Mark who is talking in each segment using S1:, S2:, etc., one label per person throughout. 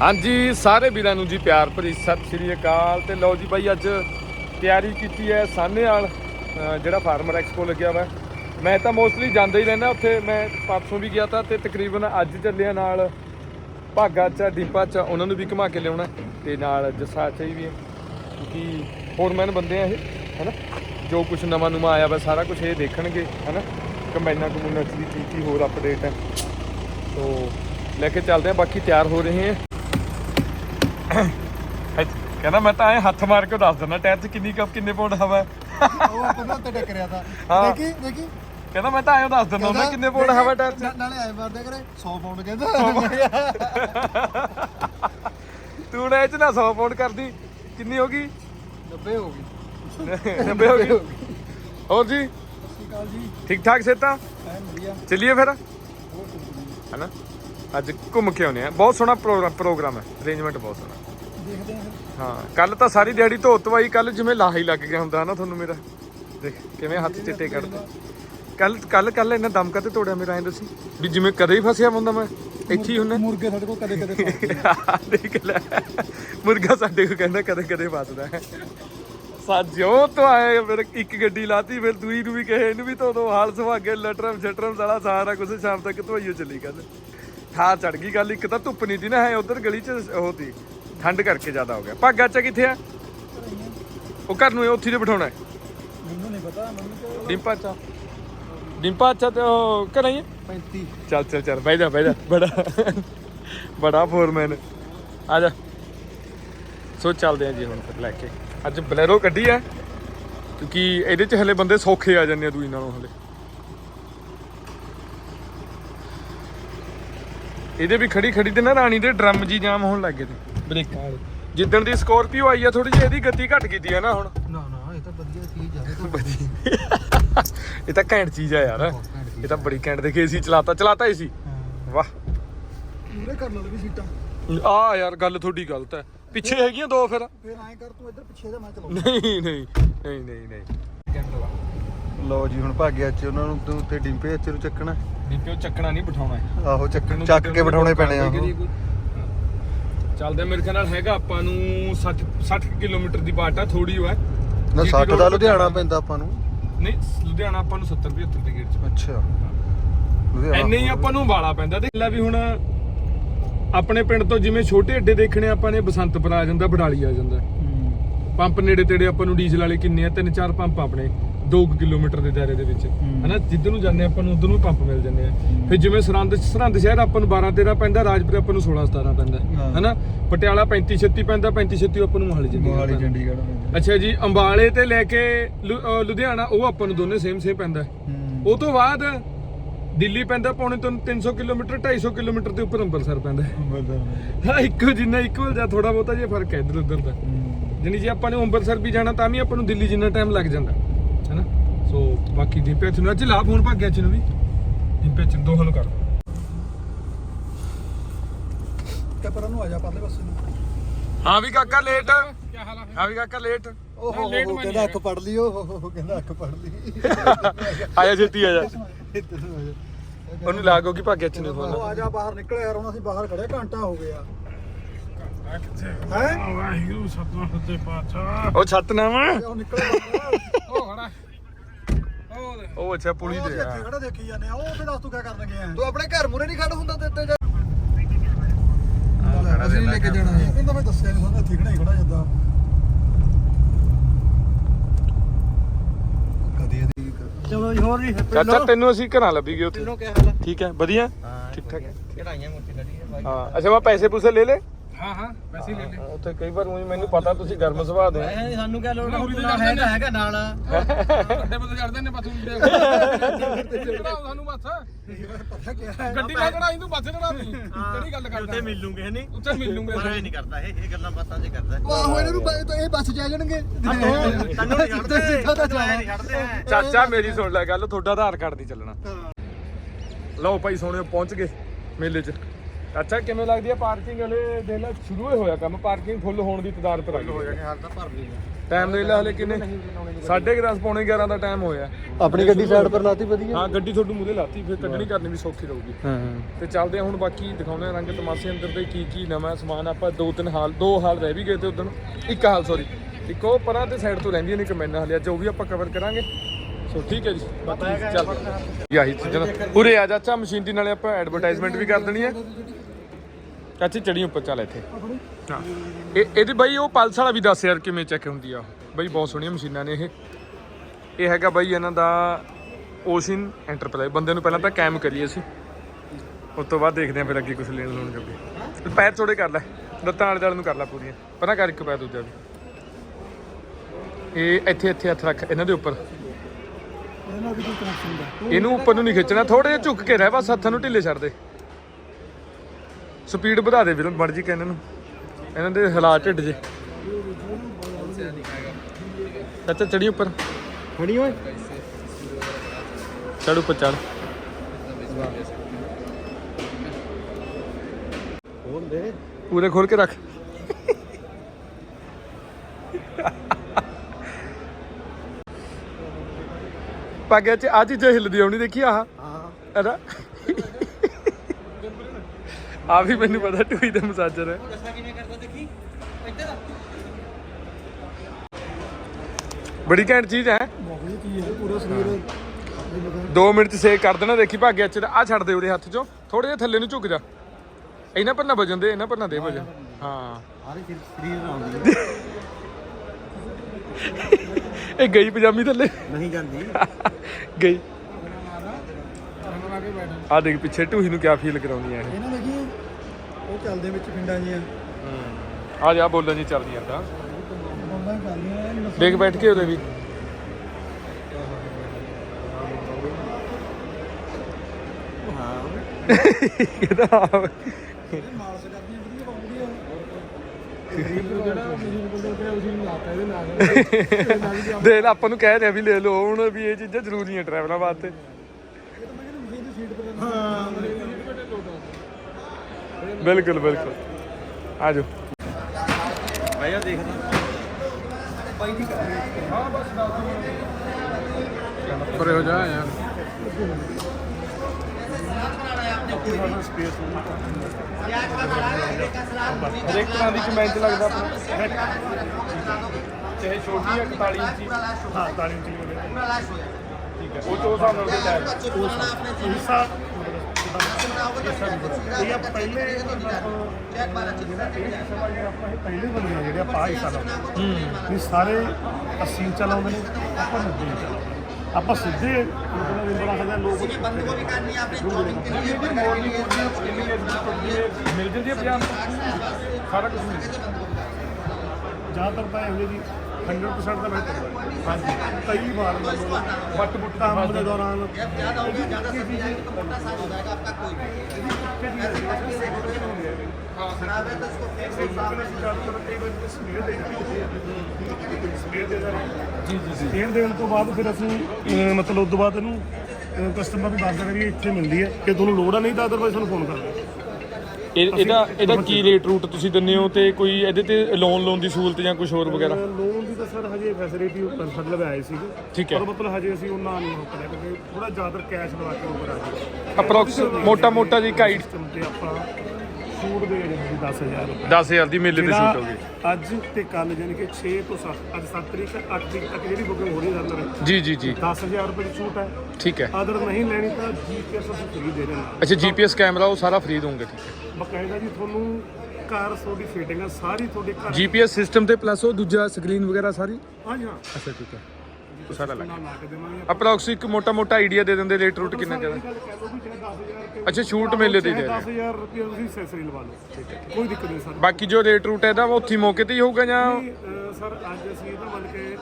S1: ਹਾਂਜੀ, ਸਾਰੇ ਵੀਰਾਂ ਨੂੰ ਜੀ ਪਿਆਰ ਭਰੀ ਸਤਿ ਸ਼੍ਰੀ ਅਕਾਲ। ਤੇ ਲਓ ਜੀ ਬਾਈ, ਅੱਜ ਤਿਆਰੀ ਕੀਤੀ ਹੈ ਸਾਹਨੇਵਾਲ ਵਾਲ ਜਿਹੜਾ ਫਾਰਮਰ ਐਕਸਪੋ ਲੱਗਿਆ ਵਾ। ਮੈਂ ਤਾਂ ਮੋਸਟਲੀ ਜਾਂਦਾ ਹੀ ਰਹਿੰਦਾ ਉੱਥੇ, ਮੈਂ ਪਰਸੋਂ ਵੀ ਗਿਆ ਤਾਂ ਤੇ ਤਕਰੀਬਨ ਅੱਜ ਚੱਲਿਆ ਨਾਲ ਭਾਗਾ ਚ, ਡਿੰਪਾ ਚ, ਉਹਨਾਂ ਨੂੰ ਵੀ ਘੁਮਾ ਕੇ ਲਿਆਉਣਾ। ਤੇ ਨਾਲ ਜਸਾ ਚ ਵੀ ਹੈ, ਕਿਉਂਕਿ ਫੋਰਮੈਨ ਬੰਦੇ ਆ ਇਹ, ਹੈਨਾ? ਜੋ ਕੁਝ ਨਵਾਂ ਨਵਾਂ ਆਇਆ ਵਾ, ਸਾਰਾ ਕੁਝ ਇਹ ਦੇਖਣਗੇ, ਹੈਨਾ? ਕੰਬਾਈਨਾਂ ਕਮੂਨਾਂ ਚ ਵੀ ਕੀ ਕੀ ਹੋਰ ਅਪਡੇਟ ਹੈ। ਸੋ ਲੈ ਕੇ ਚੱਲਦੇ ਆ ਬਾਕੀ ਤਿਆਰ ਹੋ ਰਹੇ ਹੈ। ਕਹਿੰਦਾ ਮੈਂ ਤਾਂ ਐ ਹੱਥ ਮਾਰ ਕੇ ਦੱਸ ਦਿੰਦਾ ਟਾਇਰ 'ਚ ਕਿੰਨੀ ਕੱਪ ਕਿੰਨੇ ਪਾਉਂਡ ਹਵਾ ਹੈ।
S2: ਉਹ ਆਪਾਂ ਤੇ ਟੱਕਰਿਆ ਤਾਂ।
S1: ਹਾਂ।
S2: ਦੇਖੀ ਦੇਖੀ।
S1: ਕਹਿੰਦਾ ਮੈਂ ਤਾਂ ਐਂ ਦੱਸ ਦਿੰਦਾ ਹੁੰਦਾ ਕਿੰਨੇ ਪਾਉਂਡ ਹਵਾ ਟਾਇਰ 'ਚ?
S2: ਨਾ- ਨਾਲੇ ਆਏ ਮਾਰਦੇ ਕਰੇ 100 ਪਾਉਂਡ ਕਹਿੰਦਾ।
S1: ਤੂੰ ਨਾ ਇਹ 'ਚ ਨਾ 100 ਪਾਉਂਡ ਕਰਦੀ ਕਿੰਨੀ ਹੋ ਗਈ?
S2: 90 ਹੋ ਗਈ।
S1: 90 ਹੋ ਗਈ? ਹੋਰ ਜੀ?
S2: ਸਤਿ ਸ਼੍ਰੀ ਅਕਾਲ ਜੀ।
S1: ਠੀਕ ਠਾਕ ਸੇਤਾ
S2: ਐਨ ਵਧੀਆ।
S1: ਚੱਲੀਏ ਫਿਰ। ਹੈਨਾ? ਅੱਜ ਘੁੰਮ ਕੇ ਆਉਨੇ ਆ। ਬਹੁਤ ਸੋਹਣਾ ਪ੍ਰੋਗਰਾਮ ਪ੍ਰੋਗਰਾਮ ਹੈ। ਅਰੇਂਜਮੈਂਟ ਬਹੁਤ ਸੋਹਣਾ।
S2: ਦੇਖਦੇ ਆਂ
S1: ਹਾਂ ਕੱਲ ਤਾਂ ਸਾਰੀ ਦਿਹਾੜੀ ਧੋਤ ਵਾਈ ਕੱਲ ਜਿਵੇਂ ਲਾਹਾ ਹੀ ਲੱਗ ਗਿਆ ਹੁੰਦਾ ਨਾ ਤੁਹਾਨੂੰ ਮੇਰਾ। ਦੇਖ ਕਿਵੇਂ ਹੱਥ ਚਿੱਟੇ ਕੱਢਦੇ। ਕੱਲ ਕੱਲ ਕੱਲ ਇਹਨਾਂ ਦਮ ਕਾਤੇ ਤੋੜਿਆ ਮੇਰਾ ਐਂ ਦੱਸੀ? ਵੀ ਜਿਵੇਂ ਕਦੇ ਹੀ ਫਸਿਆ ਹੁੰਦਾ ਮੈਂ ਇੱਥੇ ਹੀ ਹੁੰਨਾ
S2: ਮੁਰਗੇ ਸਾਡੇ ਕੋਲ ਕਦੇ ਕਦੇ
S1: ਦੇਖ ਲੈ। ਮੁਰਗਾ ਸਾਡੇ ਕੋ ਕਹਿੰਦਾ ਕਦੇ ਕਦੇ ਫਸਦਾ ਹੈ। ਸਾਜੋ ਤੋਂ ਆਏ ਫਿਰ ਇੱਕ ਗੱਡੀ ਲਾਤੀ ਫਿਰ ਦੂਈ ਨੂੰ ਵੀ ਕਹੇ ਇਹਨੂੰ ਵੀ ਧੋ ਦੋ ਹਾਲ ਸੁਹਾਗੇ ਲਟਰਮ ਛਟਰਮ ਸਾਲਾ ਸਾਰਾ ਕੁਝ ਸ਼ਾਮ ਤੱਕ ਧੋਈਓ ਚੱਲੀ ਗੱਲ ਠਾ ਚੜ ਗਈ ਗੱਲ ਇੱਕ ਤਾਂ ਧੁੱਪ ਨਹੀਂ ਦੀ ਨਾ ਹੈ ਉਧਰ ਗਲੀ ਚ ਉਹ ਤੀ ਠੰਡ ਕਰਕੇ ਜ਼ਿਆਦਾ ਹੋ ਗਿਆ। ਭਾਗਾ ਚ ਕਿੱਥੇ ਆ? ਉਹ ਘਰ ਨੂੰ ਉੱਥੇ ਤੇ ਬਿਠਾਉਣਾ ਹੈ।
S2: ਮੈਨੂੰ ਨਹੀਂ ਪਤਾ ਮੈਨੂੰ
S1: ਡਿੰਪਾ ਚ ਡਿੰਪਾ ਚ ਤੇ ਉਹ ਘਰ ਹੀ ਹੈ
S2: 35
S1: ਚੱਲ ਚੱਲ ਚੱਲ ਬਹਿ ਜਾ ਬਹਿ ਜਾ ਬੜਾ ਬੜਾ ਫੋਰਮੈਨ ਆ ਜਾ। ਸੋ ਚੱਲਦੇ ਆ ਜੀ ਹੁਣ ਫਿਰ ਲੈ ਕੇ। ਅੱਜ ਬਲੈਰੋ ਕੱਢੀ ਆ ਕਿਉਂਕਿ ਇਹਦੇ ਚ ਹਲੇ ਬੰਦੇ ਸੌਖੇ ਆ ਜਾਂਦੇ ਆ ਦੂਈ ਨਾਲੋਂ ਹਲੇ। ਇਹਦੇ ਵੀ ਖੜੀ ਖੜੀ ਤੇ ਨਾ ਰਾਣੀ ਦੇ ਡਰਮ ਜੀ ਜਾਮ ਹੋਣ ਲੱਗ ਗਏ ਤੇ। ਬ੍ਰੇਕਾਂ ਵਾਲੇ। ਜਿੱਦਣ ਦੀ ਸਕੋਰਪੀਓ ਆਈ ਆ ਥੋੜੀ ਜਿਹੀ ਇਹਦੀ ਗਤੀ ਘਟ ਕੀਤੀ ਆ ਨਾ ਹੁਣ।
S2: ਨਾ ਨਾ ਇਹ ਤਾਂ ਵਧੀਆ ਚੀਜ਼ ਆ ਇਹ ਤਾਂ ਵਧੀਆ
S1: ਇਹ ਤਾਂ ਘੈਂਟ ਚੀਜ਼ ਆ ਯਾਰ। ਇਹ ਤਾਂ ਬੜੀ ਘੈਂਟ ਦੇਖੀ ਏਸੀ ਚਲਾਤਾ ਚਲਾਤਾ
S2: ਹਾਂ
S1: ਵਾਹ।
S2: ਪੂਰੇ ਕਰ ਲਓ ਵੀ ਸੀਟਾਂ।
S1: ਆ ਯਾਰ ਗੱਲ ਤੁਹਾਡੀ ਗਲਤ ਹੈ। ਪਿੱਛੇ ਹੈਗੀਆਂ ਦੋ ਫਿਰ।
S2: ਫਿਰ ਐਂ ਕਰ ਤੂੰ ਇੱਧਰ ਪਿੱਛੇ ਦਾ ਮੈਂ ਚਲਾਉਂ
S1: ਨਹੀਂ ਨਹੀਂ ਨਹੀਂ ਨਹੀਂ ਨਹੀਂ।
S2: ਲਓ ਜੀ ਹੁਣ ਭਾਗਿਆ ਚ ਉਹਨਾਂ ਨੂੰ ਤੂੰ ਤੇ ਡਿੰਪੇ ਅੱਛੇ ਨੂੰ ਚੱਕਣਾ।
S1: ਡੀਪੀਓ ਚੱਕਣਾ ਨਹੀਂ ਬਿਠਾਉਣਾ ਹੈ।
S2: ਆਹੋ ਚੱਕ ਚੱਕ ਕੇ ਬਿਠਾਉਣੇ ਪੈਣੇ ਆ।
S1: ਚੱਲਦੇ ਮੇਰੇ ਖਿਆਲ ਨਾਲ ਹੈਗਾ ਆਪਾਂ ਨੂੰ 60 60 ਕਿਲੋਮੀਟਰ ਦੀ ਬਾਟ ਆ ਥੋੜੀ ਹੋਇਆ
S2: ਨਾ 60 ਦਾ ਲੁਧਿਆਣਾ ਪੈਂਦਾ ਆਪਾਂ ਨੂੰ।
S1: ਨਹੀਂ ਲੁਧਿਆਣਾ ਆਪਾਂ ਨੂੰ 70 75 ਦੇ ਗੇਟ 'ਚ
S2: ਅੱਛਾ। ਲੁਧਿਆਣਾ
S1: ਐਨੇ ਹੀ ਆਪਾਂ ਨੂੰ। ਵਾਲਾ ਪੈਂਦਾ। ਤੇ ਲੈ ਵੀ ਹੁਣ ਆਪਣੇ ਪਿੰਡ ਤੋਂ ਜਿਵੇਂ ਛੋਟੇ ਅੱਡੇ ਦੇਖਣੇ ਆਪਾਂ ਨੇ ਬਸੰਤਪੁਰ ਆ ਜਾਂਦਾ ਬਡਾਲੀ ਆ ਜਾਂਦਾ।
S2: ਹੂੰ।
S1: ਪੰਪ ਨੇੜੇ ਤੇੜੇ ਆਪਾਂ ਨੂੰ ਡੀਜ਼ਲ ਵਾਲੇ ਕਿੰਨੇ ਆ ਤਿੰਨ ਚਾਰ ਪੰਪ ਆਪਣੇ। 2 ਕਿਲੋਮੀਟਰ ਦੇ ਦਾਇਰੇ ਦੇ ਵਿੱਚ। ਹਨਾ ਜਿੱਧਰ ਨੂੰ ਜਾਂਦੇ ਆਪਾਂ ਨੂੰ ਉਧਰ ਨੂੰ ਪੰਪ ਮਿਲ ਜਾਂਦੇ ਆ ਫਿਰ ਜਿਵੇਂ ਸਰਹੰਦ ਸਰਹੰਦ ਸ਼ਹਿਰ ਆਪਾਂ ਨੂੰ 12 13 ਪੈਂਦਾ ਰਾਜਪੁਰ ਆਪਾਂ ਨੂੰ 16 17 ਪੈਂਦਾ। ਹਨਾ ਪਟਿਆਲਾ 35 36 ਪੈਂਦਾ 35 36 ਆਪਾਂ ਨੂੰ ਮੋਹਾਲੀ
S2: ਮੋਹਾਲੀ ਚੰਡੀਗੜ੍ਹ ਪੈਂਦਾ।
S1: ਅੱਛਾ ਜੀ ਅੰਬਾਲੇ ਤੇ ਲੈ ਕੇ ਲੁਧਿਆਣਾ ਉਹ ਆਪਾਂ ਨੂੰ ਦੋਨੇ ਸੇਮ ਸੇਮ ਪੈਂਦਾ। ਉਹ ਤੋਂ ਬਾਅਦ ਦਿੱਲੀ ਪੈਂਦਾ ਪੌਣੇ ਤਿੰਨ- 300 ਕਿਲੋਮੀਟਰ 250 ਕਿਲੋਮੀਟਰ ਦੇ ਉੱਪਰ ਅੰਮ੍ਰਿਤਸਰ ਪੈਂਦਾ ਹਾਂ ਇੱਕੋ ਜਿੰਨਾ ਇਕੁਅਲ ਜਾਂ ਥੋੜਾ ਬਹੁਤਾ ਜੇ ਫ਼ਰਕ ਹੈ ਇੱਧਰ ਉੱਧਰ ਦਾ। ਜਾਣੀ ਜੇ ਆਪਾਂ ਨੇ ਅੰਮ੍ਰਿਤਸਰ ਵੀ ਜਾਣਾ ਤਾਂ ਵੀ ਆਪਾਂ ਨੂੰ ਦਿੱਲੀ ਜਿੰਨਾ ਟਾਈਮ ਲੱਗ ਜਾਂਦਾ ਹੈਨਾ? ਸੋ ਬਾਕੀ ਦੀਪੇ ਚ ਨੂੰ ਅੱਜ ਲਾ ਫੋਨ ਭਾਗਿਆ ਚ ਨੂੰ ਵੀ। ਦੀਪੇ ਚ ਦੋਹਾਂ ਨੂੰ ਕਰ।
S2: ਤੇ ਪਰਾਂ ਨੂੰ ਆ ਜਾ ਪਰਲੇ ਪਾਸੇ ਨੂੰ।
S1: ਹਾਂ ਵੀ ਕਾਕਾ ਲੇਟ ਕੀ ਹਾਲ ਹੈ ਹਾਂ ਵੀ ਕਾਕਾ ਲੇਟ
S2: ਓਹੋ
S1: ਲੇਟ ਮੈਂ
S2: ਕਹਿੰਦਾ ਅੱਖ ਪੜ ਲਈ ਓਹੋ ਕਹਿੰਦਾ ਅੱਖ ਪੜ ਲਈ।
S1: ਆਇਆ ਛੇਤੀ ਆ ਜਾ
S2: ਇੱਧਰ ਨੂੰ ਆ ਜਾ।
S1: ਉਹਨੂੰ ਲਾਗੋ ਕਿ ਭਾਗਿਆ ਚ ਨੂੰ
S2: ਉਹ
S1: ਫੋਨ
S2: ਆ ਜਾ ਬਾਹਰ ਨਿਕਲ ਯਾਰ ਹੁਣ ਅਸੀਂ ਬਾਹਰ ਖੜੇ ਘੰਟਾ ਹੋ ਗਿਆ। ਹੈ?
S3: ਵਾਹਿਗੁਰੂ ਸਤਨਾਮ ਸੱਚੇ ਪਾਤਸ਼ਾਹ।
S1: ਉਹ ਛੱਤਨਾਮ
S2: ਉਹ ਨਿਕਲ ਬਾਹਰ।
S3: ਉਹ ਖੜਾ। ਉਹ ਦੇ
S1: ਉਹ ਅੱਛਾ ਪੁਲੀ ਤੇ ਆ।
S2: ਖੜਾ ਦੇਖੀ ਜਾਂਦੇ ਆ ਉਹ ਉੱਥੇ ਦੱਸ ਤੂੰ ਕੀ ਕਰਨ ਗਿਆ ਤੂੰ ਆਪਣੇ ਘਰ ਮੂਰੇ ਨਹੀਂ ਖੜਾ ਹੁੰਦਾ ਤੇ ਇੱਥੇ ਜਾ ਅਸੀਂ ਲੈ ਕੇ ਜਾਣਾ। ਹੈ ਕਹਿੰਦਾ ਮੈਂ ਦੱਸਿਆ ਨਹੀਂ ਸਾਨੂੰ ਇੱਥੇ ਖੜਾ ਹੀ ਖੜਾ ਜਾਂਦਾ। ਕਦੀ ਇਹਦੀ ਚਲੋ ਜੀ ਹੋਰ ਜੀ
S1: ਚਾਚਾ ਤੈਨੂੰ ਅਸੀਂ ਘਰਾਂ ਲੱਭੀ ਗਏ ਉੱਥੇ।
S2: ਕੀ ਹਾਲ ਹੈ
S1: ਠੀਕ ਹੈ ਵਧੀਆ? ਠੀਕ ਠਾਕ
S2: ਚੜਾਈਆਂ ਮੋਟੀ ਗੱਡੀ ਹੈ
S1: ਹਾਂ ਅੱਛਾ ਮੈਂ ਪੈਸੇ ਪੂਸੇ ਲੈ ਲੈ
S3: ਹਾਂ ਹਾਂ ਲੈ ਲੈ।
S1: ਉੱਥੇ ਕਈ ਵਾਰ ਊਂ ਹੀ ਮੈਨੂੰ ਪਤਾ ਤੁਸੀਂ ਗਰਮ ਸੁਭਾਅ ਦੇ। ਆ।
S2: ਸਾਨੂੰ ਕਿਆ ਲੋੜ ਹੈ ਤਾਂ ਹੈਗਾ ਨਾਲ।
S3: ਅੱਡੇ ਬੰਦੇ ਚੜਦੇ ਨੇ ਬਸ ਹੁੰਦੇ ਸਾਨੂੰ ਬਸ।
S2: ਪਤਾ ਕੀ ਹੈ
S3: ਗੱਡੀ ਨਾਲ ਚੜਾਈ ਤੂੰ ਬੱਸ ਚੜਾ ਦੀ ਕਿਹੜੀ ਗੱਲ ਕਰਦਾ? ਉੱਥੇ ਮਿਲ ਲੂਗੇ ਨਹੀਂ ਉੱਥੇ ਮਿਲ ਲੂਗੇ
S4: ਨਹੀਂ ਕਰਦਾ ਇਹ ਇਹ ਗੱਲਾਂ ਬਾਤਾਂ ਜੇ ਕਰਦਾ।
S2: ਆਹੋ ਇਹਨਾਂ ਨੂੰ ਬ- ਤਾਂ ਇਹ ਬੱਸ ਜਾ ਜਾਣਗੇ।
S4: ਤੈਨੂੰ ਨਹੀਂ ਛੱਡਦੇ।
S2: ਸਿੱਧਾ ਤਾਂ ਜਾ
S4: ਨਹੀਂ ਛੱਡਦੇ। ਹੈ
S1: ਚਾਚਾ ਮੇਰੀ ਸੁਣ ਲੈ ਗੱਲ ਤੁਹਾਡਾ ਆਧਾਰ ਕਾਰਡ ਨਹੀਂ ਚੱਲਣਾ। ਲਓ ਭਾਈ ਸੋਹਣਿਓ ਪਹੁੰਚ ਗਏ ਮੇਲੇ 'ਚ। ਚਾਚਾ ਕਿਵੇਂ ਲੱਗਦੀ ਆ ਪਾਰਕਿੰਗ ਹਲੇ ਦੇ ਲੈ ਸ਼ੁਰੂ ਹੀ ਹੋਇਆ ਕੰਮ। ਪਾਰਕਿੰਗ ਫੁੱਲ ਹੋਣ ਦੀ ਤਦਾਰ ਪਰ ਆ। ਗਈ
S4: ਹਾਲ ਤਾਂ ਭਰ ਲਈ
S1: ਟਾਈਮ ਦੇ ਲੈ ਹਲੇ ਕਿੰਨੇ 10:30 ਪੌਣੇ 11 ਦਾ ਟਾਈਮ ਹੋਇਆ।
S2: ਆਪਣੀ ਗੱਡੀ ਸਾਈਡ ਪਰ ਲਾਤੀ ਵਧੀਆ?
S1: ਹਾਂ ਗੱਡੀ ਤੁਹਾਨੂੰ ਮੂਰੇ ਲਾਤੀ ਫਿਰ ਕੱਢਣੀ ਕਰਨੀ ਵੀ ਸੌਖੀ ਰਹੂਗੀ।
S2: ਹਾਂ
S1: ਤੇ ਚੱਲਦੇ ਆ ਹੁਣ ਬਾਕੀ ਦਿਖਾਉਂਦੇ ਆ ਰੰਗ ਤਮਾਸ਼ੇ ਅੰਦਰ ਦੇ ਕੀ ਕੀ ਨਵਾਂ ਸਮਾਨ ਆਪਾਂ ਦੋ ਤਿੰਨ ਹਾਲ ਦੋ ਹਾਲ ਰਹਿ ਵੀ ਗਏ ਤੇ ਉਦੋਂ ਇੱਕ ਹਾਲ ਸੌਰੀ ਇੱਕ ਉਹ ਪਰਾਂ ਤੇ ਸਾਈਡ ਤੋਂ ਰਹਿੰਦੀਆਂ ਨੇ ਕਮੈਨਾਂ ਹਲੇ ਅੱਜ ਉਹ ਵੀ ਆਪਾਂ ਕਵਰ ਕਰਾਂਗੇ। ਸੋ ਠੀਕ ਹੈ ਜੀ। ਬਾਕੀ ਚੱਲ ਯਾਹੀ ਚੀਜ਼ਾਂ ਉਰੇ ਆ ਚਾਚਾ ਮਸ਼ੀਨ ਦੀ ਨਾਲੇ ਆਪਾਂ ਐਡਵਰਟਾਈਜ਼ਮੈਂਟ ਵੀ ਕਰ ਦੇਣੀ ਹੈ ਚਾਚੀ ਚੜੀ ਉੱਪਰ ਚੱਲ ਇੱਥੇ। ਹਾਂ। ਇਹ ਇਹਦੀ ਬਾਈ ਉਹ ਪਲਸ ਵਾਲਾ ਵੀ ਦੱਸ ਯਾਰ ਕਿਵੇਂ ਚੈੱਕ ਹੁੰਦੀ ਆ। ਬਾਈ ਬਹੁਤ ਸੋਹਣੀਆਂ ਮਸ਼ੀਨਾਂ ਨੇ ਇਹ। ਇਹ ਹੈਗਾ ਬਾਈ ਇਹਨਾਂ ਦਾ ਓਸ਼ਨ ਐਂਟਰਪ੍ਰਾਈਜ਼ ਬੰਦੇ ਨੂੰ ਪਹਿਲਾਂ ਤਾਂ ਕੈਮ ਕਰੀਏ ਅਸੀਂ। ਉਸ ਤੋਂ ਬਾਅਦ ਦੇਖਦੇ ਆਂ ਫਿਰ ਅੱਗੇ ਕੁਝ ਲੈਣ ਲੋਣ ਜੋਗੇ। ਪੈਰ ਥੋੜੇ ਕਰ ਲੈ। ਲੱਤਾਂ ਆਲੇ ਦੁਆਲੇ ਨੂੰ ਕਰ ਲੈ ਪੂਰੀਆਂ। ਪਰਾਂ ਕਰ ਇੱਕ ਪੈਰ ਦੂਜਾ ਵੀ। ਇਹ ਇੱਥੇ ਇੱਥੇ ਹੱਥ ਰੱਖ। ਇਹਨਾਂ ਦੇ ਉੱਪਰ। ਇਹਨੂੰ ਉੱਪਰ ਨੂੰ ਨਹੀਂ ਖਿੱਚਣਾ। ਥੋੜੇ ਜਿਹਾ ਝੁੱਕ ਕੇ ਰਹਿ। ਬਸ ਹੱਥਾਂ ਨੂੰ ਢਿੱਲੇ ਛੱਡ ਦੇ। ਸਪੀਡ ਵਧਾ ਦੇ ਵੀਰ ਮਰਜ਼ੀ ਕਿ ਇਹਨਾਂ ਨੂੰ। ਇਹਨਾਂ ਦੇ ਹਾਲਾਤ ਢਿੱਡ ਜੇ। ਚਾਚਾ ਚੜੀ ਉੱਪਰ।
S2: ਖੜੀ ਓਏ।
S1: ਚੜ ਉੱਪਰ ਚੜ ਪੂਰੇ ਖੋਲ ਕੇ ਰੱਖ। ਪਾਗਿਆ ਚ ਆ ਚੀਜ਼ਾਂ ਹਿੱਲਦੀ ਆਉਣੀ ਦੇਖੀ ਆਹ।
S2: ਹਾਂ।
S1: ਅਰਾ ਆ ਵੀ ਮੈਨੂੰ ਪਤਾ ਟੂਈ ਦਾ ਮਸਾਜਰ ਹੈ। ਬੜੀ ਘੈਂਟ ਚੀਜ਼ ਹੈ
S2: ਬਹੁਤ ਕੀ ਹੈ ਪੂਰਾ ਸਰੀਰ
S1: 2 ਮਿੰਟ ਚ ਸੇਕ ਕਰ ਦੇਣਾ ਦੇਖੀ ਭਾਗਿਆ ਚ ਆ ਛੱਡ ਦੇ ਉਹਦੇ ਹੱਥ ਚੋਂ। ਥੋੜੇ ਜਿਹਾ ਥੱਲੇ ਨੂੰ ਝੁਕ ਜਾ। ਇਹਨਾਂ ਪਰ ਨਾ ਵਜਨ ਦੇ ਇਹਨਾਂ ਪਰ ਨਾ ਦੇ ਵਜਨ। ਹਾਂ।
S2: ਸਾਰੇ ਸਰੀਰ ਆਉਂਦੀ
S1: ਇਹ ਗਈ ਪਜਾਮੀ ਥੱਲੇ।
S2: ਨਹੀਂ ਜਾਂਦੀ।
S1: ਗਈ। ਆ ਦੇਖ ਪਿੱਛੇ ਢੂਹੀ ਨੂੰ ਕਿਆ ਫੀਲ ਕਰਾਉਣੀ ਹੈ
S2: ਇਹਨਾਂ ਦੇਖੀ ਉਹ ਚੱਲਦੇ ਵਿੱਚ ਪਿੰਡਾਂ ਜੀਆਂ
S1: ਇਹ ਆ ਜਾ ਬੋਲਣ ਜੀ ਚੱਲਦੀ
S2: ਬੰਦਾ ਹੀ ਨੇ
S1: ਦੇਖ ਬੈਠ ਕੇ ਉਹਦੇ ਵੀ। ਇਹਦਾ ਆਪ।
S2: ਮਾਲਸ ਕਰਦੀਆਂ ਵਧੀਆ ਪਾਉਂਦੀ ਆ
S1: ਦੇਖ ਲੈ ਆਪਾਂ ਨੂੰ ਕਹਿ ਰਿਹਾ ਵੀ ਲੈ ਲਓ ਹੁਣ ਵੀ ਇਹ ਚੀਜ਼ਾਂ ਜ਼ਰੂਰੀ ਹੈ ਟਰੈਵਲਾਂ ਵਾਸਤੇ। ਬਿਲਕੁਲ ਬਿਲਕੁਲ। ਆ ਜਾਓ
S4: ਭਾਈਆ ਦੇਖਦਾ
S3: ਪਰੇ ਹੋ ਜਾ ਯਾਰ।
S1: ਹਰੇਕ ਤਰ੍ਹਾਂ ਦੀ ਕਮੈਂਟ ਲੱਗਦਾ ਆਪਣਾ। ਚਾਹੇ ਛੋਟੀ ਹੈ 41 ਇੰਚੀ। ਹਾਂ 41 ਇੰਚੀ ਠੀਕ ਹੈ ਉਹ ਤੋਂ ਹਿਸਾਬ ਨਾਲ ਉਹਦੇ ਟਾਇਰ
S5: ਇਹ ਆ ਪਹਿਲੇ ਪਹਿਲੇ ਬੰਦੇ ਆ ਜਿਹੜੇ ਆਪਾਂ ਹਿੱਸਾ ਲਾਉਂਦੇ ਹੂੰ ਸਾਰੇ 80 ਚਲਾਉਂਦੇ ਨੇ। ਆਪਾਂ 90 ਚਲਾਉਂਦੇ ਆਪਾਂ ਸਿੱਧੇ ਮਤਲਬ ਇਹ ਬੜਾ ਸਾਡਾ ਲੋਕ
S1: ਮਿਲ ਜਾਂਦੀ। ਹੈ ਪਜਾਮ ਸਾਰਾ ਕੁਝ
S5: ਜ਼ਿਆਦਾਤਰ ਤਾਂ ਇਹੋ ਜੀ 100% ਦਾ ਬੈਠ ਹਾਂਜੀ। ਕਈ ਵਾਰ
S1: ਬੱਟ ਬੁੱਟ
S5: ਕੰਮ ਦੇ ਦੌਰਾਨ ਜੀ ਜੀ ਜੀ। ਦੇਣ ਤੋਂ ਬਾਅਦ ਫਿਰ ਅਸੀਂ ਅਹ, ਮਤਲਬ ਉਸ ਤੋਂ ਬਾਅਦ ਇਹਨੂੰ ਕਸਟਮਰ ਨੂੰ ਦੱਸ ਦੇਣਾ ਵੀ ਇੱਥੇ ਮਿਲਦੀ ਹੈ। ਕਿ ਤੁਹਾਨੂੰ ਲੋੜ ਆ ਨਹੀਂ ਤਾਂ ਅਦਰਵਾਈਜ਼ ਤੁਹਾਨੂੰ ਫੋਨ ਕਰ ਦਿਓ
S1: ਇਹ ਇਹਦਾ ਇਹਦਾ ਕੀ ਰੇਟ ਰੂਟ ਤੁਸੀਂ ਦਿੰਦੇ ਹੋ ਤੇ ਕੋਈ ਇਹਦੇ ਤੇ ਲੋਨ ਲੋਨ ਦੀ ਸਹੂਲਤ ਜਾਂ ਕੁਝ ਹੋਰ ਵਗੈਰਾ?
S5: ਲੋਨ ਦੀ ਤਾਂ ਸਰ ਹਜੇ ਫੈਸਿਲਿਟੀ ਉੱਪਰ ਮਤਲਬ ਆਏ ਸੀਗੇ।
S1: ਠੀਕ ਹੈ।
S5: ਪਰ ਮਤਲਬ ਹਜੇ ਅਸੀਂ ਉਹਨਾਂ ਨੂੰ ਉਹ ਕਰਿਆ ਕਿਉਂਕਿ ਥੋੜਾ ਜ਼ਿਆਦਾ ਕੈਸ਼ ਲਵਾ ਕੇ ਉੱਪਰ ਆ ਜੀ
S1: ਅਪਰੋਕਸ ਮੋਟਾ ਮੋਟਾ ਜੀ ਕਾਈਡ
S5: ਸਿਸਟਮ ਤੇ ਆਪਾਂ ਛੂਟ ਦੇ ਰਹੇ ਜੀ 10000 ਰੁਪਏ।
S1: 10000 ਦੀ ਮੇਲੇ ਤੇ
S5: ਜਿਹੜਾ
S1: ਸ਼ੂਟ ਹੋ ਗਈ।
S5: ਅੱਜ ਤੇ ਕੱਲ ਯਾਨੀ ਕਿ 6 ਤੋਂ 7 ਅੱਜ 7 ਤਰੀਕ ਹੈ 8 ਤਰੀਕ ਤੱਕ ਜਿਹੜੀ ਬੁਕਿੰਗ ਹੋ ਰਹੀ ਹੈ ਸਰ
S1: ਜੀ ਜੀ ਜੀ।
S5: 10000 ਰੁਪਏ ਦੀ ਛੂਟ ਹੈ।
S1: ਠੀਕ ਹੈ।
S5: ਅਦਰ ਨਹੀਂ ਲੈਣੀ ਤਾਂ ਜੀਪੀਐਸ ਅਸੀਂ ਫ੍ਰੀ ਦੇ ਰਹੇ ਹਾਂ।
S1: ਅੱਛਾ ਜੀਪੀਐਸ ਕੈਮਰਾ ਉਹ ਸਾਰਾ ਫ੍ਰੀ ਦੂੰਗੇ ਠੀਕ ਹੈ।
S5: ਬਕਾਇਦਾ ਜੀ ਤੁਹਾਨੂੰ ਕਾਰ ਤੁਹਾਡੀ ਫਿਟਿੰਗ ਸਾਰੀ ਤੁਹਾਡੇ ਘਰ
S1: ਜੀਪੀਐਸ ਸਿਸਟਮ ਤੇ ਪਲੱਸ ਉਹ ਦੂਜਾ ਸਕਰੀਨ ਵਗੈਰਾ ਸਾਰੀ?
S5: ਹਾਂਜੀ ਹਾਂ।
S1: ਅੱਛਾ ਠੀਕ ਹੈ। ਸਾਰਾ ਲੱਗ
S5: ਨਾਲ ਲਾ ਕੇ ਦੇਵਾਂਗੇ।
S1: ਅਪਰੋਕਸ ਇੱਕ ਮੋਟਾ ਮੋਟਾ ਆਈਡੀਆ ਦੇ ਦਿੰਦੇ ਰੇਟ ਰੂਟ ਕਿੰਨਾ
S5: ਗੱਲ
S1: ਕਿਹਦਾ
S5: ਕਹਿ ਲਓ ਵੀ ਚਾਹੇ 10000 ਰੁਪਏ
S1: ਅੱਛਾ ਸ਼ੂਟ ਮੇਲੇ ਤੇ ਹੀ ਦੇ ਰਹੇ
S5: 10000 ਰੁਪਏ ਤੁਸੀਂ ਐਕਸੈਸਰੀ ਲਵਾ ਲਓ। ਠੀਕ ਹੈ ਕੋਈ ਦਿੱਕਤ ਨਹੀਂ ਸਰ।
S1: ਬਾਕੀ ਜੋ ਰੇਟ ਰੂਟ ਹੈ ਇਹਦਾ ਉਹ ਉੱਥੇ ਮੌਕੇ ਤੇ ਹੀ ਹੋਊਗਾ ਜਾਂ?
S5: ਸਰ ਅੱਜ ਅਸੀਂ ਇਹਦਾ ਬਣ ਕੇ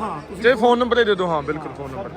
S5: ਹਾਂ ਤੁਸੀਂ
S1: ਜੇ ਫੋਨ ਨੰਬਰ ਦੇ ਦਿਓ ਹਾਂ ਬਿਲਕੁਲ ਫੋਨ ਨੰਬਰ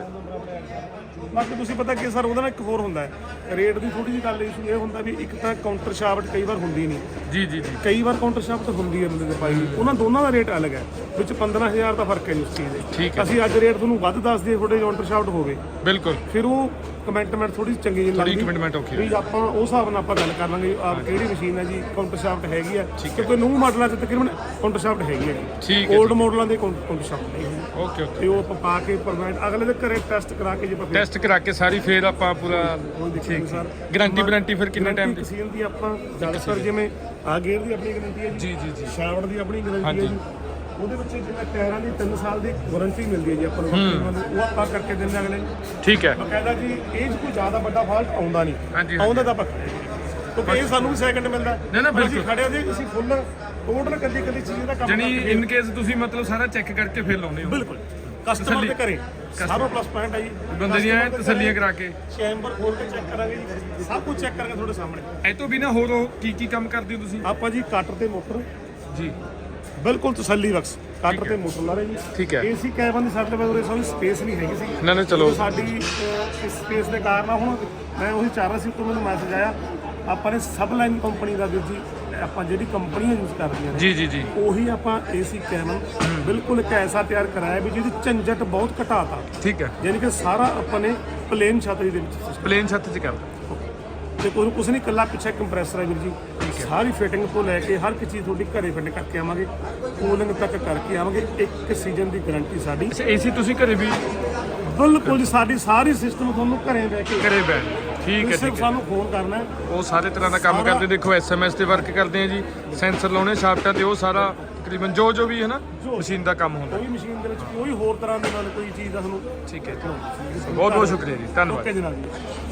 S5: ਬਾਕੀ ਤੁਸੀਂ ਪਤਾ ਕਿ ਸਰ ਉਹਦਾ ਨਾਲ ਇੱਕ ਹੋਰ ਹੁੰਦਾ ਹੈ। ਰੇਟ ਦੀ ਥੋੜੀ ਜਿਹੀ ਗੱਲ ਇਸ਼ੂ ਇਹ ਹੁੰਦਾ ਵੀ ਇੱਕ ਤਾਂ ਕਾਊਂਟਰ ਸ਼ਾਫਟ ਕਈ ਵਾਰ ਹੁੰਦੀ ਨਹੀਂ।
S1: ਜੀ ਜੀ ਜੀ।
S5: ਕਈ ਵਾਰ ਕਾਊਂਟਰ ਸ਼ਾਫਟ ਹੁੰਦੀ ਹੈ ਬੰਦੇ ਦੇ ਪਾਈ ਦੀ। ਉਹਨਾਂ ਦੋਨਾਂ ਦਾ ਰੇਟ ਅਲੱਗ ਹੈ। ਵਿੱਚ 15000 ਦਾ ਫ਼ਰਕ ਹੈ ਜੀ ਉਸ ਚੀਜ਼ ਦੇ।
S1: ਠੀਕ ਹੈ।
S5: ਅਸੀਂ ਅੱਜ ਰੇਟ ਤੁਹਾਨੂੰ ਵੱਧ ਦੱਸ ਦਈਏ ਤੁਹਾਡੇ ਕਾਊਂਟਰ ਸ਼ਾਫਟ ਹੋਵੇ।
S1: ਬਿਲਕੁਲ।
S5: ਫਿਰ ਉਹ ਕਮੈਂਟਮੈਂਟ ਥੋੜੀ ਚੰਗੀ ਜਿਹੀ
S1: ਥੋੜੀ ਕਮਿਟਮੈਂਟ ਔਖੀ
S5: ਵੀ ਆਪਾਂ ਉਸ ਹਿਸਾਬ ਨਾਲ ਆਪਾਂ ਗੱਲ ਕਰ ਲਾਂਗੇ ਆਪ ਕਿਹੜੀ ਮਸ਼ੀਨ ਹੈ ਜੀ ਕਾਊਂਟਰ ਸ਼ਾਫਟ ਹੈਗੀ ਆ ਕਿਉਂਕਿ ਨਿਊ ਮਾਡਲਾਂ 'ਚ ਤਕਰੀਬਨ ਕਾਊਂਟਰ ਸ਼ਾਫਟ ਹੈਗੀ ਹੈ
S1: ਠੀਕ
S5: ਜੀ। 올ਡ ਮਾਡਲਾਂ ਦੇ ਕਾਊਂਟਰ ਸ਼ਾਫਟ ਨਹੀਂ ਹੈ
S1: ਓਕੇ ਓਕੇ
S5: ਤੇ ਉਹ ਆਪਾਂ ਪਾ ਕੇ ਪ੍ਰੋਵਾਈਡ ਅਗਲੇ ਦੇ ਘਰੇ ਟੈਸਟ ਕਰਾ ਕੇ ਜੇ ਆਪਾਂ
S1: ਟੈਸਟ ਕਰਾ ਕੇ ਸਾਰੀ ਫੇਰ ਆਪਾਂ ਪੂਰਾ
S5: ਠੀਕ ਸਰ।
S1: ਗਾਰੰਟੀ ਵਾਰੰਟੀ ਫਿਰ ਕਿੰਨੇ ਟਾਈਮ ਦੀ?
S5: ਤਕਸੀਲ ਦੀ ਆਪਾਂ ਜ਼ਿਆਦਾਤਰ ਜਿਵੇਂ ਆ ਗੇਅਰ ਦੀ ਆਪਣੀ ਗਾਰੰਟੀ ਹੈ ਜੀ।
S1: ਜੀ ਜੀ
S5: ਸ਼ਾਫਟ ਦੀ ਆਪਣੀ ਗਾਰੰਟੀ। ਹੈ ਜੀ। ਉਹਦੇ ਵਿੱਚ ਜਿਵੇਂ ਟਾਇਰਾਂ ਦੀ 3 ਸਾਲ ਦੀ ਵਾਰੰਟੀ ਮਿਲਦੀ ਹੈ ਜੀ ਆਪਾਂ ਨੂੰ ਉਹ ਆਪਾਂ ਕਰਕੇ ਦਿੰਦੇ ਅਗਲੇ ਨੂੰ।
S1: ਠੀਕ ਹੈ।
S5: ਬਕਾਇਦਾ ਜੀ ਇਹ 'ਚ ਕੋਈ ਜ਼ਿਆਦਾ ਵੱਡਾ ਫਾਲਟ ਆਉਂਦਾ ਨਹੀਂ। ਆਉਂਦਾ ਤਾਂ ਆਪਾਂ ਕਿਉਂਕਿ ਇਹ ਸਾਨੂੰ ਵੀ ਸੈਕਿੰਡ ਮਿਲਦਾ
S1: ਨਾ, ਨਾ, ਬਿਲਕੁਲ।
S5: ਖੜੇ ਹਾਂ ਜੀ ਅਸੀਂ ਫੁੱਲ ਟੋਟਲ ਕੱਲੀ ਕੱਲੀ ਚੀਜ਼ ਦਾ ਕੰਮ
S1: ਜਣੀ
S5: ਕਰਕੇ
S1: ਇਨ ਕੇਸ ਤੁਸੀਂ ਮਤਲਬ ਸਾਰਾ ਚੈੱਕ ਕਰਕੇ ਫੇਰ ਲਾਉਨੇ ਹੋ।
S5: ਬਿਲਕੁਲ। ਕਸਟਮਰ। ਦੇ ਘਰੇ। ਸਾਰੋ ਪਲੱਸ ਪੁਆਇੰਟ ਹੈ ਜੀ।
S1: ਬੰਦੇ ਦੀਆਂ ਤਸੱਲੀਆਂ ਕਰਾ ਕੇ।
S5: ਚੈਂਬਰ ਖੋਲ ਕੇ ਚੈੱਕ ਕਰਾਂਗੇ ਜੀ। ਸਭ ਕੁਝ ਚੈੱਕ ਕਰਕੇ ਤੁਹਾਡੇ ਸਾਹਮਣੇ।
S1: ਇਹ ਤੋਂ ਬਿਨਾ ਹੋਰ ਕੀ ਕੀ ਕੰਮ ਕਰਦੇ ਹੋ ਤੁਸੀਂ?
S5: ਆਪਾਂ ਜੀ ਕਟਰ ਤੇ ਮੋਟਰ
S1: ਜੀ।
S5: ਬਿਲਕੁਲ ਤਸੱਲੀ ਬਖਸ਼। ਕਟਰ ਤੇ ਮੋਟਰ ਲਾ ਰਹੇ ਜੀ।
S1: ਠੀਕ ਹੈ।
S5: ਏਸੀ ਕੈਬਨ ਦੀ ਸਾਡੇ ਕੋਲ ਸਾਨੂੰ ਸਪੇਸ ਨਹੀਂ ਹੈਗੀ ਸੀ।
S1: ਨਾ ਨਾ ਚਲੋ।
S5: ਸਾਡੀ ਅਹ, ਇਸ ਸਪੇਸ ਦੇ ਕਾਰਨ ਆ ਹੁਣ ਮੈਂ ਉਹੀ ਚਾਹ ਰਿਹਾ ਸੀ ਤੋਂ ਮੈਨੂੰ ਮੈਸੇਜ ਆਇਆ ਆਪਾਂ ਨੇ ਸਬਲਾਈਨ ਕੰਪਨੀ ਦਾ ਵੀਰ ਜੀ ਆਪਾਂ ਜਿਹੜੀ ਕੰਪਨੀਆਂ ਯੂਜ਼ ਕਰਦੀਆਂ ਨੇ
S1: ਜੀ ਜੀ ਜੀ।
S5: ਉਹੀ ਆਪਾਂ ਏਸੀ ਕੈਬਨ ਬਿਲਕੁਲ ਇੱਕ ਐਸਾ ਤਿਆਰ ਕਰਾਇਆ ਵੀ ਜਿਹਦੀ ਝੰਜਟ ਬਹੁਤ ਘਟਾਤਾ।
S1: ਠੀਕ ਹੈ।
S5: ਯਾਨੀ ਕਿ ਸਾਰਾ ਆਪਾਂ ਨੇ ਪਲੇਨ ਛਤਰੀ ਦੇ ਵਿੱਚ
S1: ਪਲੇਨ ਛੱਤ 'ਚ ਕਰ
S5: ਤੇ ਕੋਈ ਕੁਝ ਨਹੀਂ ਕੱਲਾ ਪਿੱਛੇ ਕੰਪਰੈਸਰ ਹੈ ਵੀਰ ਜੀ। ਸਾਰੀ ਫਿਟਿੰਗ ਤੋਂ ਲੈ ਕੇ ਹਰ ਇੱਕ ਚੀਜ਼ ਤੁਹਾਡੀ ਘਰੇ ਫਿੱਟ ਕਰਕੇ ਆਵਾਂਗੇ। ਕੂਲਿੰਗ ਤੱਕ ਕਰਕੇ ਆਵਾਂਗੇ। ਇੱਕ ਸੀਜ਼ਨ ਦੀ ਗਾਰੰਟੀ ਸਾਡੀ।
S1: ਅੱਛਾ ਏਸੀ ਤੁਸੀਂ ਘਰੇ ਵੀ?
S5: ਬਿਲਕੁਲ ਸਾਡੀ ਸਾਰੀ ਸਿਸਟਮ ਤੁਹਾਨੂੰ ਘਰੇ ਬਹਿ ਕੇ
S1: ਘਰੇ ਬੈਠ ਠੀਕ ਹੈ
S5: ਸਿਰਫ ਸਾਨੂੰ ਫੋਨ ਕਰਨਾ
S1: ਉਹ ਸਾਰੇ ਤਰ੍ਹਾਂ ਦਾ ਕੰਮ ਕਰਦੇ ਦੇਖੋ ਐਸਐਮਐਸ ਤੇ ਵਰਕ ਕਰਦੇ ਆ ਜੀ। ਸੈਂਸਰ ਲਾਉਣੇ ਸ਼ਾਫਟਾਂ ਤੇ ਉਹ ਸਾਰਾ ਤਕਰੀਬਨ ਜੋ ਜੋ ਵੀ ਹੈ ਨਾ ਮਸ਼ੀਨ ਦਾ ਕੰਮ ਹੁੰਦਾ।
S5: ਕੋਈ ਮਸ਼ੀਨ ਦੇ ਵਿੱਚ ਕੋਈ ਹੋਰ ਤਰ੍ਹਾਂ ਦੀ ਨਾਲ ਕੋਈ ਚੀਜ਼ ਦਾ ਤੁਹਾਨੂੰ।
S1: ਠੀਕ ਹੈ। ਬਹੁਤ ਬਹੁਤ ਸ਼ੁਕਰੀਆ ਜੀ। ਧੰਨਵਾਦ।
S5: ਓਕੇ ਜਨਾਬ ਜੀ।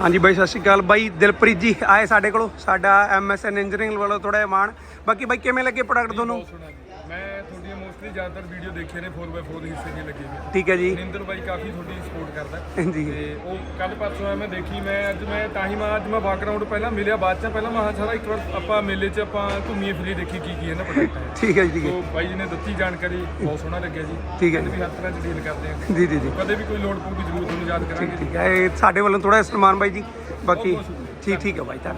S6: ਹਾਂਜੀ ਬਾਈ, ਸਤਿ ਸ਼੍ਰੀ ਅਕਾਲ ਬਾਈ, ਦਿਲਪ੍ਰੀਤ ਜੀ ਆਏ ਸਾਡੇ ਕੋਲ, ਸਾਡਾ ਐਮਐਸਐਨ ਇੰਜੀਨੀਅਰਿੰਗ ਵੱਲੋਂ ਥੋੜਾ ਜਿਹਾ ਮਾਣ। ਬਾਕੀ ਬਾਈ, ਕਿਵੇਂ ਲੱਗੇ ਪ੍ਰੋਡਕਟ ਤੁਹਾਨੂੰ?
S1: ਮੋਸਟਲੀ ਜ਼ਿਆਦਾਤਰ ਵੀਡੀਓ ਦੇਖੇ ਨੇ 4x4 ਦੇ ਹਿੱਸੇ ਦੀਆਂ ਲੱਗੇ ਹੋਏ
S6: ਠੀਕ ਹੈ ਜੀ।
S1: ਨਿੰਦਰ ਬਾਈ ਕਾਫੀ ਤੁਹਾਡੀ ਸਪੋਰਟ ਕਰਦਾ।
S6: ਜੀ
S1: ਤੇ ਉਹ ਕੱਲ ਪਰਸੋਂ ਆ ਮੈਂ ਦੇਖੀ ਮੈਂ ਅੱਜ ਮੈਂ ਤਾਂ ਹੀ ਮੈਂ ਅੱਜ ਮੈਂ ਬਾਕਗ੍ਰਾਉਂਡ ਪਹਿਲਾਂ ਮਿਲਿਆ ਬਾਅਦ ਚ ਪਹਿਲਾਂ ਮੈਂ ਕਿਹਾ ਸਾਰਾ ਇੱਕ ਵਾਰ ਆਪਾਂ ਮੇਲੇ 'ਚ ਆਪਾਂ ਘੁੰਮੀਏ ਫਿਰੀ ਦੇਖੀ ਕੀ ਕੀ ਹੈ ਨਾ ਪ੍ਰੋਡਕਟ ਹੈ।
S6: ਠੀਕ ਹੈ ਜੀ ਠੀਕ ਹੈ।
S1: ਸੋ ਬਾਈ ਜੀ ਨੇ ਦਿੱਤੀ ਜਾਣਕਾਰੀ ਬਹੁਤ ਸੋਹਣਾ ਲੱਗਿਆ ਜੀ।
S6: ਠੀਕ ਹੈ
S1: ਕਹਿੰਦੇ ਵੀ ਹਰ ਤਰ੍ਹਾਂ ਚ ਡੀਲ ਕਰਦੇ ਆ
S6: ਜੀ ਜੀ ਜੀ।
S1: ਕਦੇ ਵੀ ਕੋਈ ਲੋੜ ਪਊਗੀ ਜ਼ਰੂਰ ਤੁਹਾਨੂੰ ਯਾਦ ਕਰਾਂਗੇ
S6: ਠੀਕ ਹੈ। ਇਹ ਸਾਡੇ ਵੱਲੋਂ ਥੋੜਾ ਸਨਮਾਨ ਬਾਈ ਜੀ। ਬਾਕੀ ਠੀਕ ਠੀਕ ਹੈ ਬਾਈ ਤਾਂ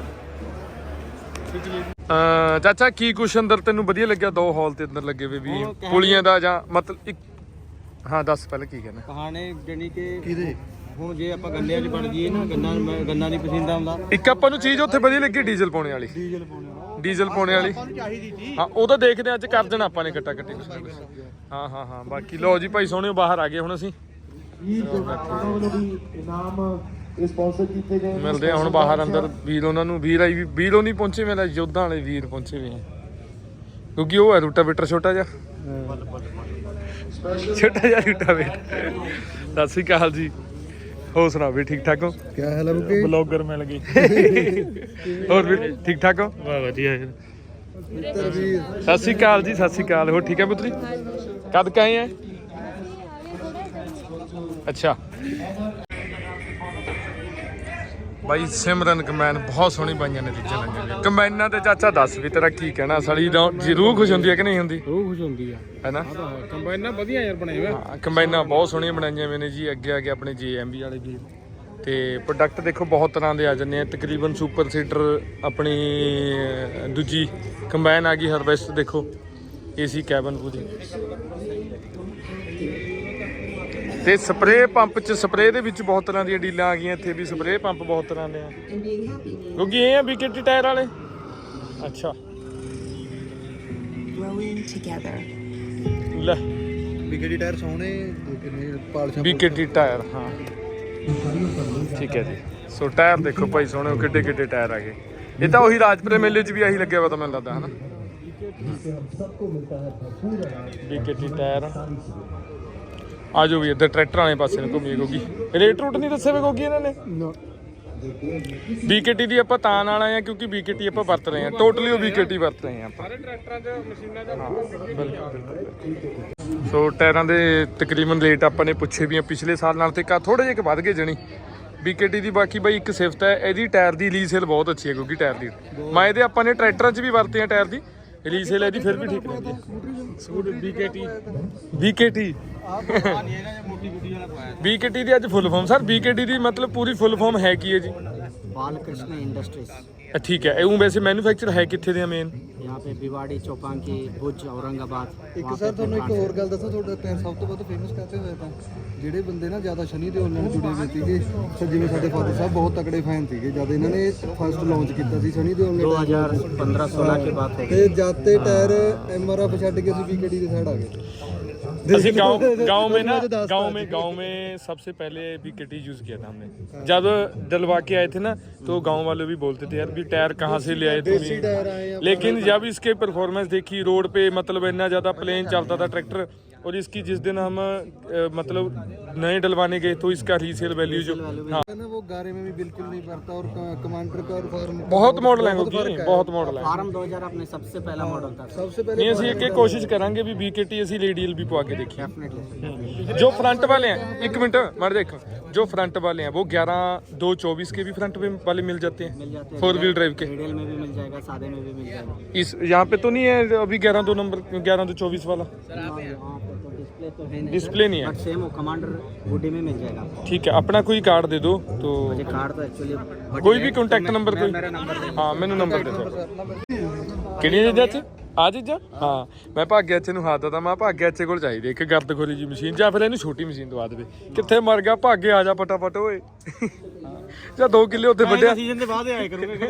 S1: ਚਾਚਾ ਕੀ ਕੁਛ ਅੰਦਰ ਤੈਨੂੰ ਵਧੀਆ ਲੱਗਿਆ? ਦੋ ਹਾਲ ਤੇ ਅੰਦਰ ਲੱਗੇ ਵੇ ਵੀ ਪੁਲੀਆਂ ਦਾ ਜਾਂ ਮਤਲਬ ਇੱਕ ਹਾਂ ਦੱਸ ਪਹਿਲਾਂ ਕੀ ਕਹਿਣਾ।
S4: ਕਹਾਣੇ ਜਾਨੀ ਕਿ ਕਿਹਦੇ? ਹੁਣ ਜੇ ਆਪਾਂ ਗੰਨਿਆਂ 'ਚ ਵੜ ਜਾਈਏ ਨਾ ਗੰਨਾ ਗੰਨਾ ਦੀ ਪਸੰਦਾ ਹੁੰਦਾ
S1: ਇੱਕ ਆਪਾਂ ਨੂੰ ਚੀਜ਼ ਉੱਥੇ ਵਧੀਆ ਲੱਗੀ ਡੀਜ਼ਲ ਪਾਉਣੇ ਵਾਲੀ।
S4: ਡੀਜ਼ਲ ਪਾਉਣੇ
S1: ਡੀਜ਼ਲ ਪਾਉਣੇ ਵਾਲੀ।
S4: ਚਾਹੀਦੀ ਸੀ।
S1: ਹਾਂ ਉਹ ਤਾਂ ਦੇਖਦੇ ਹਾਂ ਅੱਜ ਕਰ ਦੇਣਾ ਆਪਾਂ ਨੇ ਕੱਟਾ ਕੱਟੀ ਕੁਛ ਨਾ। ਕੁਛ ਹਾਂ ਹਾਂ ਹਾਂ ਬਾਕੀ ਲਓ ਜੀ ਭਾਈ ਸੋਹਣਿਓ ਬਾਹਰ ਆ ਗਏ ਹੁਣ ਅਸੀਂ। ਮਿਲਦੇ ਆ ਹੁਣ ਬਾਹਰ ਅੰਦਰ ਵੀਰ ਉਹਨਾਂ ਨੂੰ ਵੀਰ ਆਈ ਵੀ ਵੀਰ ਉਹ ਨਹੀਂ ਪਹੁੰਚੇ ਮੇਰਾ ਯੋਧਾਂ ਵਾਲੇ ਵੀਰ ਪਹੁੰਚੇ ਵੀ ਆ। ਕਿਉਂਕਿ ਉਹ ਹੈ ਰੂਟਾ ਬਿਟਰ ਛੋਟਾ ਜਿਹਾ। ਛੋਟਾ ਜਿਹਾ ਰੂਟਾ ਬਿਟਰ। ਸਤਿ ਸ਼੍ਰੀ ਅਕਾਲ ਜੀ। ਹੋ ਸੁਣਾਓ ਵੀ ਠੀਕ ਠਾਕ ਹੋ?
S2: ਕੀ ਹਾਲ ਹੈ ਬੁੱਕੇ
S1: ਬਲੌਗਰ ਮਿਲ ਗਏ ਹੋਰ ਵੀ ਠੀਕ ਠਾਕ ਹੋ? ਵਾਹ ਵਧੀਆ ਸਤਿ ਸ਼੍ਰੀ ਅਕਾਲ ਜੀ ਸਤਿ ਸ਼੍ਰੀ ਅਕਾਲ। ਹੋਰ ਠੀਕ ਹੈ ਪੁੱਤਰੀ? ਕਦ ਕਾਏ ਹੈ ਅੱਛਾ। ਬਾਈ ਸਿਮਰਨ ਕਮੈਨ ਬਹੁਤ ਸੋਹਣੀ ਬਾਈਆਂ ਨੇ ਦਿੱਤੀਆਂ ਲੱਗੀਆਂ ਕਮੈਨਾਂ ਤੇ ਚਾਚਾ ਦੱਸ ਵੀ ਤੇਰਾ ਕੀ ਕਹਿਣਾ ਸਾਲੀ ਦਾ ਜ਼ਰੂਰ ਖੁਸ਼ ਹੁੰਦੀ ਹੈ ਕਿ ਨਹੀਂ ਹੁੰਦੀ?
S3: ਉਹ ਖੁਸ਼ ਹੁੰਦੀ ਆ।
S1: ਹੈਨਾ?
S3: ਕੰਬਾਈਨਾਂ ਵਧੀਆ ਯਾਰ ਬਣੇ ਹੋਏ।
S1: ਹਾਂ, ਕੰਬਾਈਨਾਂ ਬਹੁਤ ਸੋਹਣੀਆਂ ਬਣਾਈਆਂ ਹੋਈਆਂ ਨੇ ਜੀ ਅੱਗੇ ਆ ਕੇ ਆਪਣੇ ਜੀਐਮਬੀ ਵਾਲੇ ਵੀ ਤੇ ਪ੍ਰੋਡਕਟ ਦੇਖੋ ਬਹੁਤ ਤਰ੍ਹਾਂ ਦੇ ਆ ਜਾਂਦੇ ਆ। ਤਕਰੀਬਨ ਸੁਪਰ ਸੀਡਰ ਆਪਣੀ ਦੂਜੀ ਕੰਬਾਈਨ ਆ ਗਈ ਹਾਰਵੈਸਟ ਦੇਖੋ। ਏਸੀ ਕੈਬਨ ਪੂਰੀ। ਤੇ ਸਪਰੇਅ ਪੰਪ ਚ ਸਪਰੇਅ ਦੇ ਵਿੱਚ ਬਹੁਤ ਤਰ੍ਹਾਂ ਦੀਆਂ ਡੀਲਾਂ ਆ ਗਈਆਂ ਇੱਥੇ ਵੀ ਸਪਰੇਅ ਪੰਪ ਬਹੁਤ ਤਰ੍ਹਾਂ ਦੇ ਆ। ਕਿਉਂਕਿ ਇਹ ਆ ਬੀਕੇਟੀ ਟਾਇਰ ਵਾਲੇ। ਅੱਛਾ।
S7: Growing together.
S1: ਲੈ।
S2: ਵਿਕੇਟੀ ਟਾਇਰ ਸੋਹਣੇ ਕਿੰਨੇ ਪਾਲਸ਼ਾਂ
S1: ਬੀਕੇਟੀ ਟਾਇਰ ਹਾਂ। ਠੀਕ ਹੈ ਜੀ। ਸੋ ਟਾਇਰ ਦੇਖੋ ਭਾਈ ਸੋਹਣੇ ਕਿੱਡੇ ਕਿੱਡੇ ਟਾਇਰ ਆ ਗਏ ਇਹ ਤਾਂ ਉਹੀ ਰਾਜਪੁਰੇ ਮੇਲੇ 'ਚ ਵੀ ਆਹੀ ਲੱਗਿਆ ਵਾ ਤਾਂ ਮੈਨੂੰ ਲੱਗਦਾ ਹਨਾ। ਬੀਕੇਟੀ ਟਾਇਰ ਆ ਜਾਓ ਵੀ ਇੱਧਰ ਟਰੈਕਟਰ ਵਾਲੇ ਪਾਸੇ ਨੂੰ ਘੁੰਮੀਏ ਗੋਗੀ। ਰੇਟ ਰੂਟ ਨਹੀਂ ਦੱਸੇ ਵੇ ਗੋਗੀ ਇਹਨਾਂ ਨੇ? ਬੀਕੇਟੀ ਦੀ ਆਪਾਂ ਤਾਂ ਨਾਲ ਆਏ ਆ ਕਿਉਂਕਿ ਬੀਕੇਟੀ ਆਪਾਂ ਵਰਤ ਰਹੇ ਆ। ਟੋਟਲੀ ਉਹ ਬੀਕੇਟੀ ਵਰਤ ਰਹੇ ਆ ਆਪਾਂ।
S3: ਸਾਰੇ ਟਰੈਕਟਰਾਂ 'ਚ ਮਸ਼ੀਨਾਂ 'ਚ
S1: ਸੋ ਟਾਇਰਾਂ ਦੇ ਤਕਰੀਬਨ ਰੇਟ ਆਪਾਂ ਨੇ ਪੁੱਛੇ ਵੀ ਆ ਪਿਛਲੇ ਸਾਲ ਨਾਲ ਤੇ ਕਾ ਥੋੜੇ ਜਿਹੇ ਵੱਧ ਗਏ ਜਣੀ। ਬੀਕੇਟੀ ਦੀ ਬਾਕੀ ਬਾਈ ਇੱਕ ਸਿਫਤ ਹੈ ਇਹਦੀ ਟਾਇਰ ਦੀ ਰੀਸੇਲ ਬਹੁਤ ਅੱਛੀ ਹੈ ਕਿਉਂਕਿ ਟਾਇਰ ਦੀ। ਮੈਂ ਇਹਦੇ ਆਪਾਂ ਨੇ ਟਰੈਕਟਰਾਂ 'ਚ ਵੀ ਵਰਤੇ ਆ ਟਾਇਰ ਦੀ। ਰੀਸੇ ਲੈ ਦੀ ਫਿਰ ਵੀ ਠੀਕ ਰਹਿੰਦੀ ਹੈ ਸਕੂਟਰ BKT BKT ਆਪ
S4: ਨਹੀਂ ਹੈਗਾ ਜੇ ਮੋਟੀ ਗੁੱਡੀ ਵਾਲਾ ਪਾਇਆ
S1: BKT ਦੀ ਅੱਜ ਫੁੱਲ ਫਾਰਮ ਸਰ BKT ਦੀ ਮਤਲਬ ਪੂਰੀ ਫੁੱਲ ਫਾਰਮ ਹੈ ਕੀ ਹੈ ਜੀ।
S7: ਬਾਲ ਕ੍ਰਿਸ਼ਨ ਇੰਡਸਟਰੀਜ਼।
S1: ਅ, ਠੀਕ ਹੈ ਇਹ ਵੈਸੇ ਮੈਨੂਫੈਕਚਰ ਹੈ ਕਿੱਥੇ ਦੇ ਆ ਮੇਨ
S7: यहाँ पे भिवाड़ी चौपांकी भुज औरंगाबाद
S2: ਇੱਕ
S7: वहाँ
S2: ਸਰ
S7: पे
S2: ਤੁਹਾਨੂੰ ਇੱਕ
S7: plant है।
S2: ਹੋਰ ਗੱਲ ਦੱਸਾਂ ਤੁਹਾਡਾ ਤੇ ਸਭ ਤੋਂ ਵੱਧ ਫੇਮਸ ਕਾਤੇ ਹੋਏ ਤਾਂ ਜਿਹੜੇ ਬੰਦੇ ਨਾ ਜ਼ਿਆਦਾ ਸ਼ਨੀ ਦੇ ਨਾਲ ਜੁੜੇ ਹੋਏ ਸੀਗੇ ਸਰ ਜਿਵੇਂ ਸਾਡੇ ਫਾਦਰ ਸਾਹਿਬ ਬਹੁਤ ਤਕੜੇ ਫੈਨ ਸੀਗੇ ਜਦ ਇਹਨਾਂ ਨੇ ਫਸਟ ਲਾਂਚ ਕੀਤਾ ਸੀ ਸ਼ਨੀ ਦੇ
S7: दो हजार पंद्रह सोलह की बात होगी
S2: ਤੇ ਜਦ ਤੇ ਟਾਇਰ ਐਮਆਰਐਫ ਛੱਡ ਕੇ ਅਸੀਂ ਵੀਕੇਡੀ ਦੀ ਸਾਈਡ ਆ ਗਏ
S1: ਅਸੀਂ गाँव गाँव में ना गाँव में। गाँव में सबसे पहले भी किटी यूज़ किया था हमने। जब डलवा के आए थे ना तो गाँव वाले भी बोलते थे यार भी टायर कहाँ से ले आए
S2: थे
S1: तुम लेकिन जब इसके परफॉर्मेंस देखी रोड पे मतलब इतना ज़्यादा प्लेन चलता था ट्रैक्टर और इसकी जिस दिन हम अ, मतलब नए डलवाने गए तो इसका रीसेल वैल्यू जो हाँ
S2: ना वो गारे में भी बिल्कुल नहीं पड़ता और क- कमांडर का और फार्म
S1: बहुत मॉडल है उनकी बहुत मॉडल है
S7: फार्म 2000 अपने सबसे पहला मॉडल था
S2: सबसे पहले
S1: ਨਹੀਂ ਅਸੀਂ ਅੱਗੇ ਕੋਸ਼ਿਸ਼ ਕਰਾਂਗੇ ਵੀ BKT ਅਸੀਂ ਰੇਡੀਅਲ ਵੀ ਪਵਾ ਕੇ ਦੇਖੀਏ
S7: डेफिनेटली
S1: जो फ्रंट वाले हैं एक मिनट मर देखो जो फ्रंट वाले हैं वो 11 दो चौबीस के भी फ्रंट में वाले मिल जाते
S7: मिल
S1: हैं
S7: जाते हैं
S1: फोर व्हील ड्राइव के
S7: रेडियल में भी मिल जाएगा सादे में भी मिल जाएगा
S1: इस यहाँ पे तो नहीं है अभी 11 दो नंबर 11 दो चौबीस वाला
S7: यहाँ पे तो डिस्प्ले तो है नहीं
S1: डिस्प्ले नहीं है
S7: बट सेम वो कमांडर गुडी में मिल जाएगा आपको
S1: ठीक है अपना कोई कार्ड दे दो तो
S7: मुझे कार्ड तो एक्चुअली
S1: कोई भी कॉन्टैक्ट नंबर कोई हाँ ਮੈਨੂੰ ਨੰਬਰ ਦੇ ਦਿਓ ਕਿਹੜੀ ਚੀਜ਼ਾਂ ਚ ਆ ਚੀਜ਼ਾਂ ਹਾਂ ਮੈਂ ਭਾਗਿਆ ਚ ਨੂੰ ਹੱਥ ਦਦਾ ਮੈਂ ਭਾਗਿਆ ਚ ਕੋਲ ਚਾਹੀਦੀ ਇੱਕ ਗਰਦ ਖੋਰੀ ਜੀ ਮਸ਼ੀਨ ਜਾਂ ਫਿਰ ਇਹਨੂੰ ਛੋਟੀ ਮਸ਼ੀਨ ਦਵਾ ਦੇਵੇ ਕਿੱਥੇ ਮਰ ਗਿਆ ਭਾਗੇ ਆ ਜਾ ਫਟਾਫਟ ਓਏ ਜਾਂ 2 ਕਿੱਲੇ ਉੱਤੇ ਵੱਢਿਆ
S4: ਸੀਜ਼ਨ ਦੇ ਬਾਅਦ ਆਏ ਕਰੂਗੇ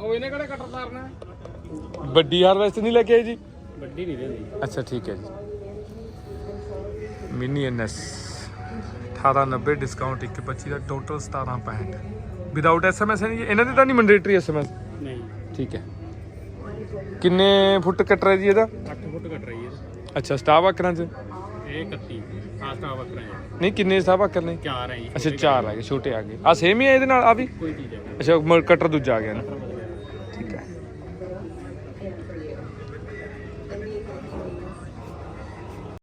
S3: ਉਹ ਇਹਨੇ ਕਿਹੜਾ ਕਟਰ ਤਾਰਨਾ
S1: ਵੱਡੀ ਹਾਰਵੈਸਟ ਨਹੀਂ ਲੈ ਕੇ ਆਏ ਜੀ
S3: ਵੱਡੀ ਨਹੀਂ ਰਹੀ
S1: ਅੱਛਾ ਠੀਕ ਹੈ ਜੀ। ਮਿਨੀ ਐਨਐਸ 1890 ਡਿਸਕਾਊਂਟ 125 ਦਾ ਟੋਟਲ 1765 ਵਿਦਆਊਟ ਐਸਐਮਐਸ ਹੈ ਨਹੀਂ? ਇਹਨਾਂ ਦੀ ਤਾਂ ਨਹੀਂ ਮੈਂਡੇਟਰੀ ਐਸਐਮਐਸ
S3: ਨਹੀਂ।
S1: ਠੀਕ ਹੈ। ਕਿੰਨੇ ਫੁੱਟ ਕਟਰ ਹੈ ਜੀ ਇਹਦਾ?
S3: 8 ਫੁੱਟ ਕੱਟ ਰਹੀ ਹੈ।
S1: ਅੱਛਾ ਸਟਾਫ ਆਕਰਾਂ ਚ
S3: ਇਹ 31 ਆਸਤਾ ਵਕਰਾ ਹੈ
S1: ਨਹੀਂ ਕਿੰਨੇ ਸਟਾਫ ਆਕਰ ਨੇ?
S3: ਚਾਰ ਹੈ ਜੀ
S1: ਅੱਛਾ ਚਾਰ ਆ ਗਏ ਛੋਟੇ ਆ ਗਏ। ਆ ਸੇਮ ਹੀ ਹੈ ਇਹਦੇ ਨਾਲ ਆ ਵੀ?
S3: ਕੋਈ ਚੀਜ਼ ਹੈ
S1: ਅੱਛਾ ਕਟਰ ਦੂਜਾ ਆ ਗਿਆ ਨਾ।